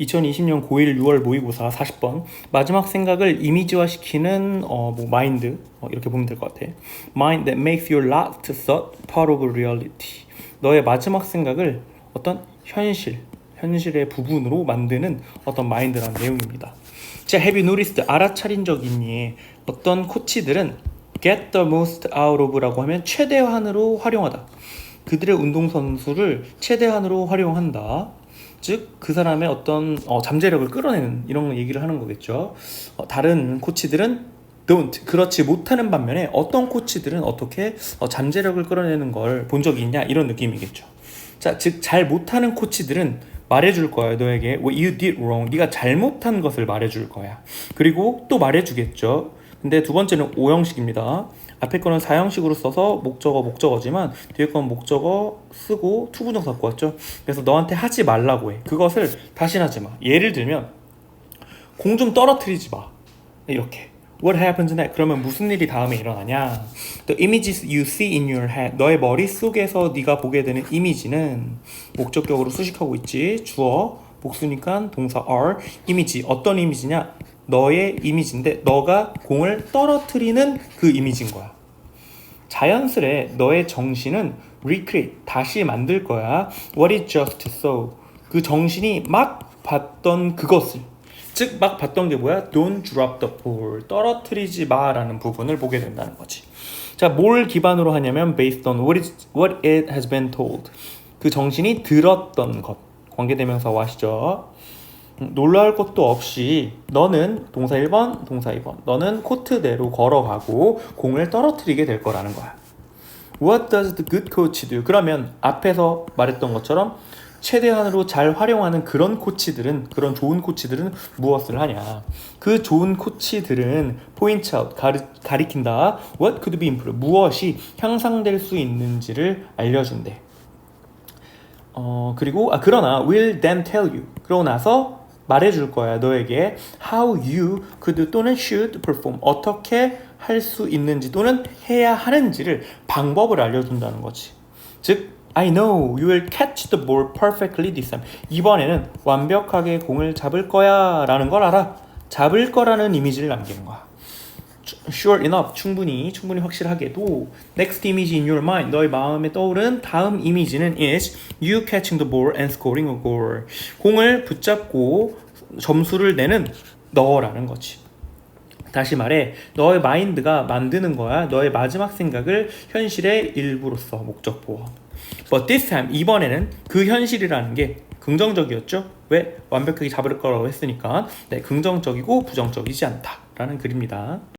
2020년 고1 6월 모의고사 40번 마지막 생각을 이미지화시키는 어, 뭐 마인드 어, 이렇게 보면 될 것 같아. Mind that makes your last thought part of reality. 너의 마지막 생각을 어떤 현실, 현실의 부분으로 만드는 어떤 마인드라는 내용입니다. 자, have you noticed 알아차린 적 있니? 어떤 코치들은 get the most out of라고 하면 최대한으로 활용하다. 그들의 운동선수를 최대한으로 활용한다. 즉 그 사람의 어떤 어, 잠재력을 끌어내는 이런 얘기를 하는 거겠죠. 어, 다른 코치들은 don't 그렇지 못하는 반면에 어떤 코치들은 어떻게 어, 잠재력을 끌어내는 걸 본 적이 있냐 이런 느낌이겠죠. 자, 즉 잘 못하는 코치들은 말해줄 거야 너에게 what you did wrong 네가 잘못한 것을 말해줄 거야. 그리고 또 말해주겠죠. 근데 두 번째는 오형식입니다. 앞에 거는 사형식으로 써서 목적어 목적어지만 뒤에 건 목적어 쓰고 투부정사 왔죠. 그래서 너한테 하지 말라고 해. 그것을 다시는 하지 마. 예를 들면 공 좀 떨어뜨리지 마. 이렇게. What happens next? 그러면 무슨 일이 다음에 일어나냐? The images you see in your head. 너의 머릿속에서 네가 보게 되는 이미지는 목적격으로 수식하고 있지. 주어, 복수니까 동사 are. 이미지. 어떤 이미지냐? 너의 이미지인데 너가 공을 떨어뜨리는 그 이미지인 거야. 자연스레 너의 정신은 recreate 다시 만들 거야. What is just so? 그 정신이 막 봤던 그것을 즉 막 봤던 게 뭐야? Don't drop the ball. 떨어뜨리지 마라는 부분을 보게 된다는 거지. 자, 뭘 기반으로 하냐면 based on what is what it has been told. 그 정신이 들었던 것. 관계대명사 아시죠? 음, 놀라울 것도 없이 너는 동사 1번, 동사 2번. 너는 코트대로 걸어가고 공을 떨어뜨리게 될 거라는 거야. What does the good coach do? 그러면 앞에서 말했던 것처럼 최대한으로 잘 활용하는 그런 코치들은 그런 좋은 코치들은 무엇을 하냐? 그 좋은 코치들은 포인트 아웃 가리, 가리킨다. What could be improved? 무엇이 향상될 수 있는지를 알려준대. 어 그리고 아 그러나 will then tell you. 그러고 나서 말해줄 거야 너에게 how you could 또는 should perform 어떻게 할 수 있는지 또는 해야 하는지를 방법을 알려준다는 거지. 즉 I know you will catch the ball perfectly this time. 이번에는 완벽하게 공을 잡을 거야 라는 걸 알아. 잡을 거라는 이미지를 남기는 거야. Sure enough, 충분히, 충분히 확실하게도 Next image in your mind, 너의 마음에 떠오른 다음 이미지는 is you catching the ball and scoring a goal. 공을 붙잡고 점수를 내는 너라는 거지. 다시 말해 너의 마인드가 만드는 거야. 너의 마지막 생각을 현실의 일부로서 목적 보호 But this time 이번에는 그 현실이라는 게 긍정적이었죠? 왜? 완벽하게 잡을 거라고 했으니까. 네 긍정적이고 부정적이지 않다라는 글입니다